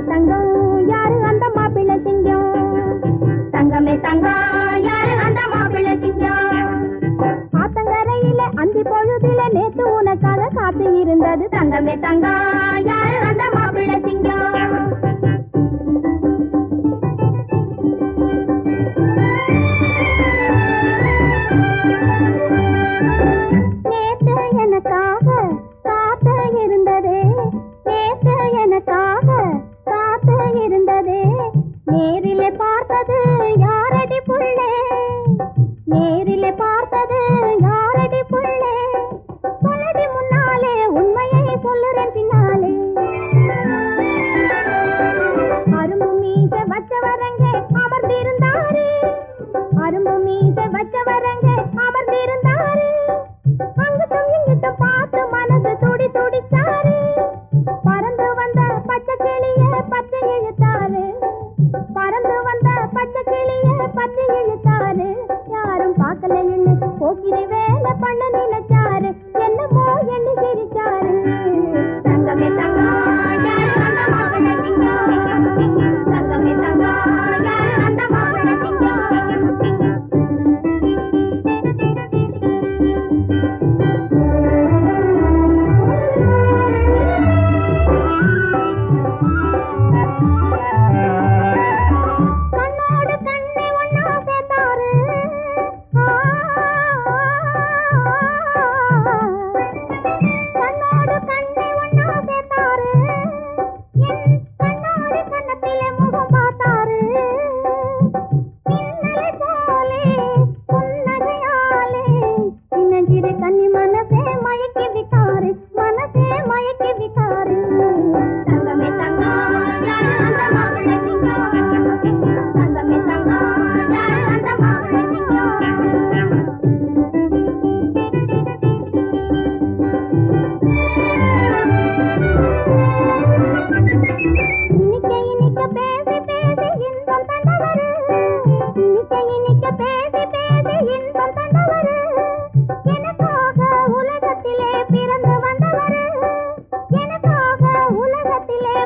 நீங்க தங்கம் யாரு அந்த மாப்பிள்ளை சிங்கம்? தங்கமே தங்கம் யாரு அந்த மாப்பிள்ளை சிங்கம்? ஆத்தங்கரையில அந்தி பொழுதுல நேத்து உனக்காக காத்து இருந்தது. தங்கமே தங்கம் யாரு அந்த மாப்பிள்ளை சிங்கம்? பண்ணனே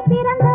பிறந்த